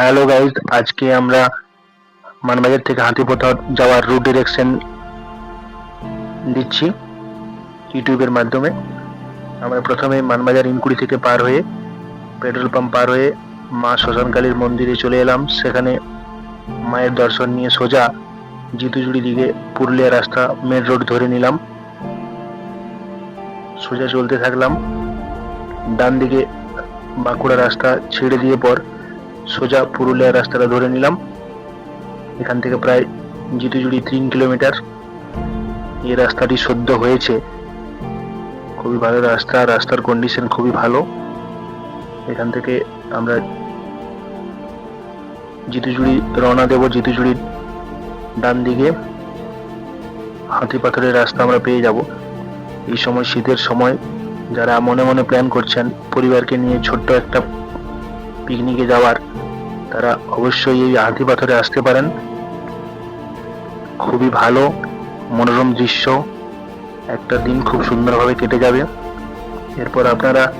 Hello guys আজকে আমরা মানবাজার থেকে হাতিপথা যাওয়ার রুট ডিরেকশন দিচ্ছি ইউটিউবের মাধ্যমে। আমরা প্রথমে মানবাজার ইনকুড়ি থেকে পার হয়ে পেট্রোল পাম্প পার হয়ে মা শ্মশানকালীর মন্দিরে চলে এলাম। সেখানে মায়ের দর্শন নিয়ে সোজা জিতুজুড়ি দিকে পুরুলিয়া রাস্তা মেন রোড ধরে নিলাম। সোজা চলতে থাকলাম। ডান দিকে বাঁকুড়া রাস্তা ছেড়ে দিয়ে পর সোজা পুরুলিয়া রাস্তাটা ধরে নিলাম। এখান থেকে প্রায় জিতুজুড়ি তিন কিলোমিটার। এই রাস্তাটি সদ্য হয়েছে। খুবই ভালো রাস্তা, রাস্তার কন্ডিশন খুবই ভালো। এখান থেকে আমরা জিতুজুড়ি রওনা দেব জিতুজুড়ির ডান দিকে হাতি পাথরের রাস্তা আমরা পেয়ে যাব। এই সময় শীতের সময় যারা মনে মনে প্ল্যান করছেন পরিবারকে নিয়ে ছোট্ট একটা পিকনিকে যাওয়ার তারা অবশ্যই এই হাতি পাথরে আসতে পারেন। খুবই ভালো, মনোরম দৃশ্য। একটা দিন খুব সুন্দরভাবে কেটে যাবে। এরপর আপনারা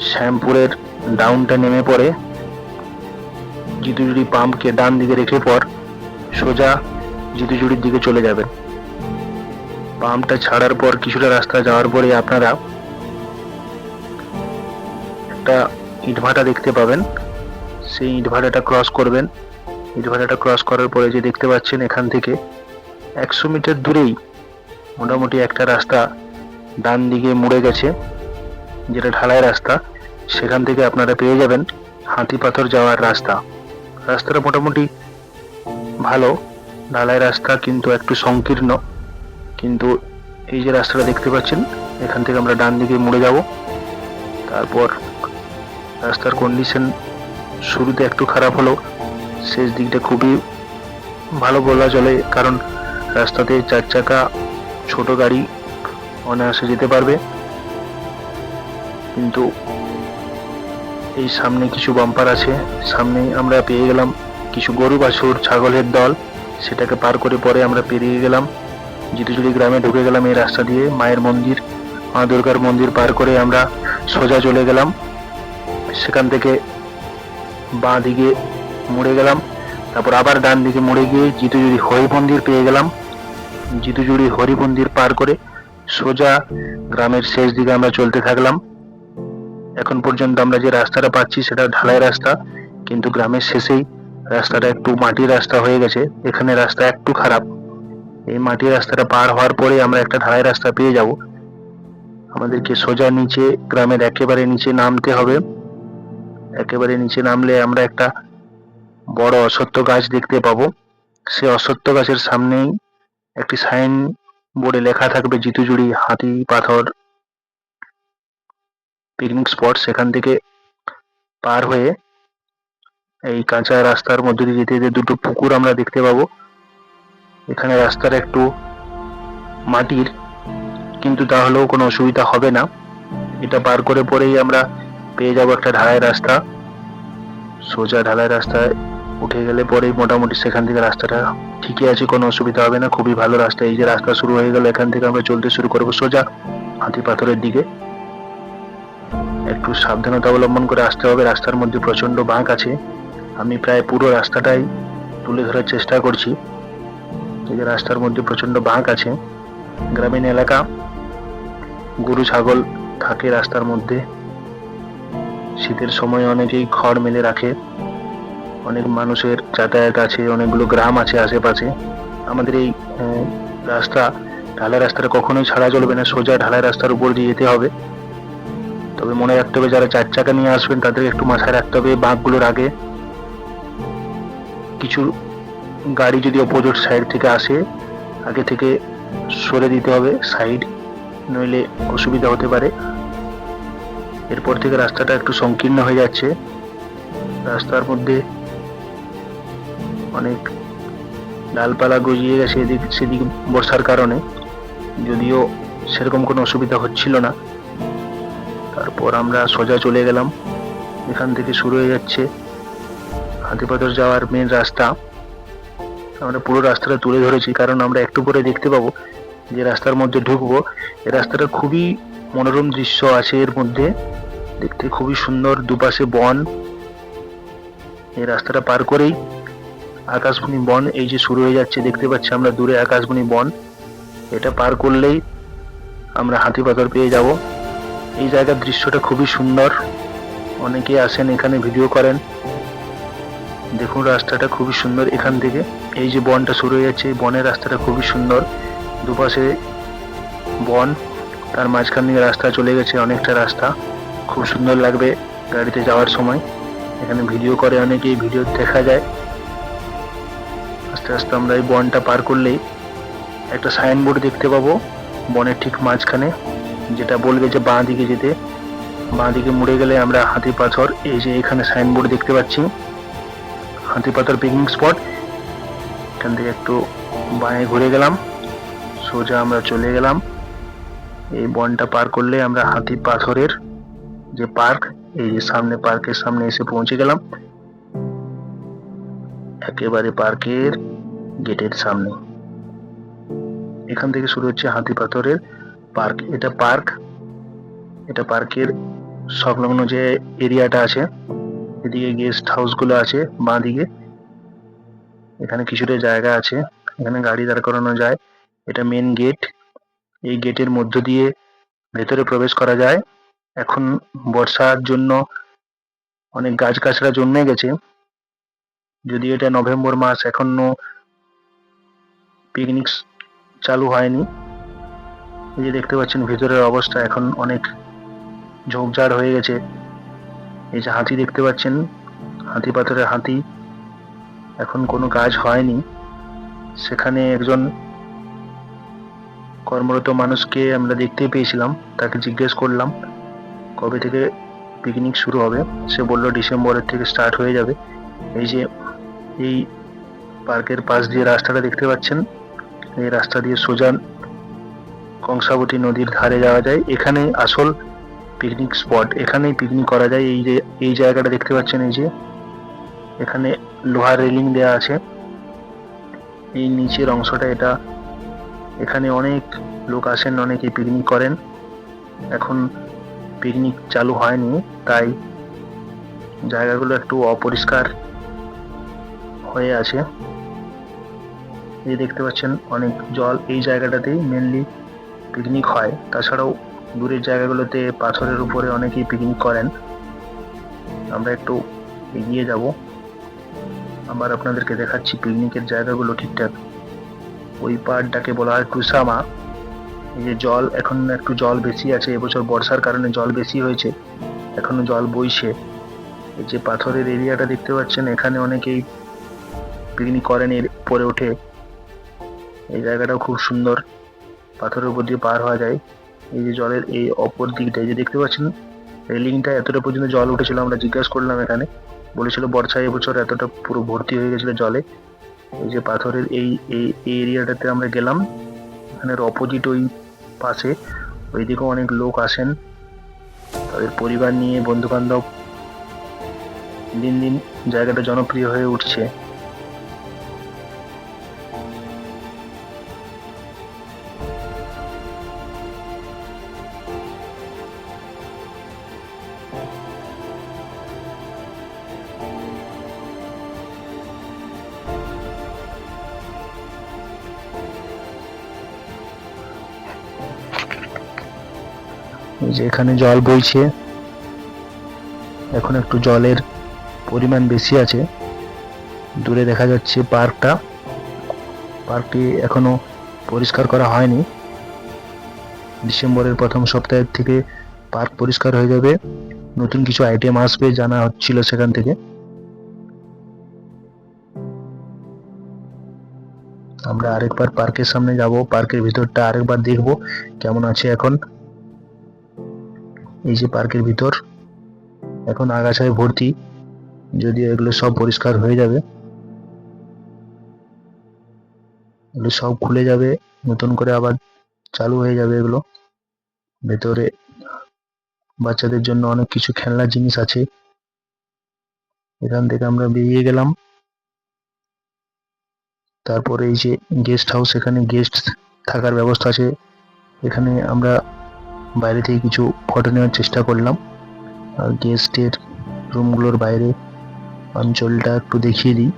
শ্যামপুরের ডাউনটা নেমে পড়ে। জিতুজুড়ি পাম্পকে ডান দিকে রেখে পর সোজা জিতুজুড়ির দিকে চলে যাবেন। পাম্পটা ছাড়ার পর কিছুটা রাস্তা যাওয়ার পরে আপনারা একটা ইটভাটা দেখতে পাবেন। সেই ইট ইটভাটাটা ক্রস করবেন। ইট ইটভাটাটা ক্রস করার পরে যে দেখতে পাচ্ছেন এখান থেকে একশো মিটার দূরেই মোটামুটি একটা রাস্তা ডান দিকে মুড়ে গেছে, যেটা ঢালাই রাস্তা। সেখান থেকে আপনারা পেয়ে যাবেন হাতি পাথর যাওয়ার রাস্তা। রাস্তাটা মোটামুটি ভালো। ঢালাই রাস্তা কিন্তু একটু সংকীর্ণ। কিন্তু এই যে রাস্তাটা দেখতে পাচ্ছেন, এখান থেকে আমরা ডান দিকে মুড়ে যাব। তারপর রাস্তার কন্ডিশন শুরুতে একটু খারাপ হলো, শেষ দিকটা খুবই ভালো বলা চলে, কারণ রাস্তাতে চার চাকা, ছোট গাড়ি অনায়াসে যেতে পারবে। কিন্তু এই সামনে কিছু বাম্পার আছে, সামনে আমরা পেয়ে গেলাম কিছু গরু বাছুর ছাগলের দল, সেটাকে পার করে পরে আমরা পেরিয়ে গেলাম। জিতুজুড়ি গ্রামে ঢুকে গেলাম এই রাস্তা দিয়ে, মায়ের মন্দির, মা দুর্গার মন্দির পার করে আমরা সোজা চলে গেলাম। সেখান থেকে বাঁ দিকে মুড়ে গেলাম। তারপর আবার ডান দিকে মুড়ে গিয়ে জিতুজুড়ি হরি মন্দির পেয়ে গেলাম। জিতুজুড়ি হরি মন্দির পার করে সোজা গ্রামের শেষ দিকে আমরা চলতে থাকলাম। এখন পর্যন্ত আমরা যে রাস্তাটা পাচ্ছি সেটা ঢালাই রাস্তা, কিন্তু গ্রামের শেষেই রাস্তাটা একটু মাটির রাস্তা হয়ে গেছে। এখানে রাস্তা একটু খারাপ। এই মাটির রাস্তাটা পার হওয়ার পরে আমরা একটা ঢালাই রাস্তা পেয়ে যাব। আমাদেরকে সোজা নিচে, গ্রামের একেবারে নিচে নামতে হবে। একেবারে নিচে নামলে আমরা একটা বড় অশ্বত্থ গাছ দেখতে পাবো। সে অশ্বত্থ গাছের সামনেই একটি সাইন বোর্ডে লেখা থাকবে, জিতুজুড়ি হাতি পাথর পিকনিক স্পট সেখান থেকে পার হয়ে এই কাঁচা রাস্তার মধ্যে দিয়ে যেতে যেতে দুটো পুকুর আমরা দেখতে পাবো। এখানে রাস্তার একটু মাটির, কিন্তু তাহলেও কোনো অসুবিধা হবে না। এটা পার করে পরেই আমরা পেয়ে যাব একটা ঢালাই রাস্তা। সোজা ঢালাই রাস্তায় উঠে গেলে পরেই মোটামুটি সেখান থেকে রাস্তাটা ঠিকই আছে, কোনো অসুবিধা হবে না। খুবই ভালো রাস্তা। এই যে রাস্তা শুরু হয়ে গেল, এখান থেকে আমরা চলতে শুরু করব সোজা হাতি পাথরের দিকে। একটু সাবধানতা অবলম্বন করে আসতে হবে। রাস্তার মধ্যে প্রচণ্ড বাঁক আছে। আমি প্রায় পুরো রাস্তাটাই তুলে ধরার চেষ্টা করছি। এই যে রাস্তার মধ্যে প্রচণ্ড বাঁক আছে। গ্রামীণ এলাকা, গরু, ছাগল থাকে রাস্তার মধ্যে। শীতের সময় অনেকেই খড় মেলে রাখে। অনেক মানুষের যাতায়াত আছে, অনেকগুলো গ্রাম আছে আশেপাশে। আমাদের এই রাস্তা, ঢালাই রাস্তাটা কখনোই ছাড়া চলবে না, সোজা ঢালাই রাস্তার উপর দিয়ে যেতে হবে। তবে মনে রাখতে হবে, যারা চার চাকা নিয়ে আসবেন, তাদের একটু মাথায় রাখতে হবে বাঁকগুলোর আগে। কিছু গাড়ি যদি অপোজিট সাইড থেকে আসে, আগে থেকে সরে দিতে হবে সাইড নইলে অসুবিধা হতে পারে। এরপর থেকে রাস্তাটা একটু সংকীর্ণ হয়ে যাচ্ছে। রাস্তার মধ্যে অনেক ডালপালা গজিয়ে গেছে এদিক, সেদিক বর্ষার কারণে। যদিও সেরকম কোনো অসুবিধা হচ্ছিল না। তারপর আমরা সোজা চলে গেলাম। এখান থেকে শুরু হয়ে যাচ্ছে হাতিপাথর যাওয়ার মেন রাস্তা। আমরা পুরো রাস্তাটা তুলে ধরেছি, কারণ আমরা একটু পরে দেখতে পাবো যে রাস্তার মধ্যে ঢুকবো। এই রাস্তাটা খুবই মনোরম দৃশ্য আছে এর মধ্যে। দেখতে খুবই সুন্দর, দুপাশে বন। এই রাস্তাটা পার করেই আকাশমণি বন এই যে শুরু হয়ে যাচ্ছে, দেখতে পাচ্ছি আমরা দূরে আকাশমণি বন। এটা পার করলেই আমরা হাতি পাথর পেয়ে যাব। এই জায়গার দৃশ্যটা খুবই সুন্দর। অনেকে আসেন এখানে ভিডিও করেন। দেখুন রাস্তাটা খুবই সুন্দর এখান থেকে। এই যে বনটা শুরু হয়ে যাচ্ছে এই বনের রাস্তাটা খুবই সুন্দর। দুপাশে বন। তার মাঝখান দিয়ে রাস্তা চলে গেছে অনেকটা রাস্তা। খুব সুন্দর লাগবে গাড়িতে যাওয়ার সময়। এখানে ভিডিও করে অনেকেই, ভিডিও দেখা যায়। আস্তে আস্তে আমরা এই বনটা পার করলেই একটা সাইনবোর্ড দেখতে পাবো বনের ঠিক মাঝখানে, যেটা বলবে যে বাঁ দিকে যেতে। বাঁ দিকে মুড়ে গেলে আমরা হাতি পাথর, এই যে এখানে সাইনবোর্ড দেখতে পাচ্ছি। হাতি পাথর পিকনিক স্পট এখান থেকে একটু বাঁয়ে ঘুরে গেলাম। সোজা আমরা চলে গেলাম। এই বনটা পার করলে আমরা হাতি পাথরের যে পার্ক, এই যে সামনে পার্কের সামনে এসে পৌঁছে গেলাম। একেবারে পার্কের গেটের সামনে। এখান থেকে শুরু হচ্ছে হাতি পাথরের পার্ক। এটা পার্ক, এটা পার্কের সংলগ্ন যে এরিয়াটা আছে, এদিকে গেস্ট হাউসগুলো আছে বাঁ দিকে এখানে কিছুটা জায়গা আছে, এখানে গাড়ি দাঁড় করানো যায়। এটা মেন গেট। এই গেটের মধ্য দিয়ে ভেতরে প্রবেশ করা যায়। এখন বর্ষার জন্য অনেক গাছ গাছড়া জন্মে গেছে। যদি এটা নভেম্বর মাস, এখনও পিকনিক চালু হয়নি। এই যে দেখতে পাচ্ছেন ভেতরের অবস্থা, এখন অনেক ঝোপঝাড় হয়ে গেছে। এই যে হাতি দেখতে পাচ্ছেন, হাতি পাথরের হাতি। এখন কোনো কাজ হয়নি। সেখানে একজন কর্মরত মানুষকে আমরা দেখতে পেয়েছিলাম, তাকে জিজ্ঞেস করলাম, কবে থেকে পিকনিক শুরু হবে? সে বলল, ডিসেম্বরের থেকে স্টার্ট হয়ে যাবে। এই যে, এই পার্কের পাশ দিয়ে রাস্তাটা দেখতে পাচ্ছেন, এই রাস্তা দিয়ে সোজা কংসাবতী নদীর ধারে যাওয়া যায়। এখানে আসল পিকনিক স্পট এখানেই পিকনিক করা যায়। এই যে, এই জায়গাটা দেখতে পাচ্ছেন, এই যে, এখানে লোহার রেলিং দেওয়া আছে। এই নিচের অংশটা এটা এখানে অনেক লোক আসেন, অনেকে পিকনিক করেন। এখন পিকনিক চালু হয়নি, তাই জায়গাগুলো একটু অপরিষ্কার হয়ে আছে। এই দেখতে পাচ্ছেন অনেক জল, এই জায়গাটাতেই মেনলি পিকনিক হয়। তাছাড়াও দূরের জায়গাগুলোতে পাথরের উপরে অনেকেই পিকনিক করেন। আমরা একটু এগিয়ে যাব। আবার আপনাদেরকে দেখাচ্ছি পিকনিকের জায়গাগুলো ঠিকঠাক। ওই পাড়টাকে বলা হয় কুসামা। এই যে জল, এখন একটু জল বেশি আছে, এবছর বর্ষার কারণে জল বেশি হয়েছে, এখনও জল বইছে। এই যে পাথরের এরিয়াটা দেখতে পাচ্ছেন, এখানে অনেকেই পিকনিক করেন এর পরে ওঠে এই জায়গাটাও খুব সুন্দর, পাথরের উপর দিয়ে পার হওয়া যায়। এই যে জলের এই অপর দিকটা যে দেখতে পাচ্ছেন, রেলিংটা এতটা পর্যন্ত জল উঠেছিল, আমরা জিজ্ঞাসা করলাম এখানে। বলেছিল বর্ষায় এবছর এতটা পুরো ভর্তি হয়ে গেছিল জলে। এই যে পাথরের এই এই এরিয়াটাতে আমরা গেলাম। এখানে অপোজিট ওই পাশে। ওইদিকেও অনেক লোক আসেন। তাদের পরিবার নিয়ে বন্ধুবান্ধব দিন দিন জায়গাটা জনপ্রিয় হয়ে উঠছে। যে এখানে জল বইছে। এখন একটু জলের পরিমাণ বেশি আছে। দূরে দেখা যাচ্ছে পার্কটা। পার্কটি এখনও পরিষ্কার করা হয়নি। ডিসেম্বরের প্রথম সপ্তাহের থেকে পার্ক পরিষ্কার হয়ে যাবে। নতুন কিছু আইটেম আসবে জানা হচ্ছিল সেখান থেকে। আমরা আরেকবার পার্কের সামনে যাব। পার্কের ভিতরটা আরেকবার দেখব কেমন আছে এখন। এই যে পার্কের ভিতর, এখন আগাছায় ভর্তি, যদিও এগুলো সব পরিষ্কার হয়ে যাবে। এগুলো সব খুলে যাবে, নতুন করে আবার চালু হয়ে যাবে এগুলো। ভেতরে বাচ্চাদের জন্য অনেক কিছু খেলনার জিনিস আছে। এখান থেকে আমরা বেরিয়ে গেলাম। তারপরে এই যে গেস্ট হাউস এখানে গেস্ট থাকার ব্যবস্থা আছে। এখানে আমরা বাইরে থেকে কিছু ফটো নেওয়ার চেষ্টা করলাম। গেস্টের রুমগুলোর বাইরে অঞ্চলটা একটু দেখিয়ে দিই।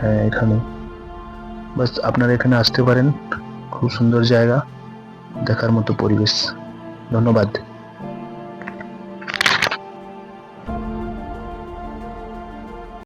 হ্যাঁ এখানে। বাস, আপনারা এখানে আসতে পারেন। খুব সুন্দর জায়গা, দেখার মতো পরিবেশ। ধন্যবাদ।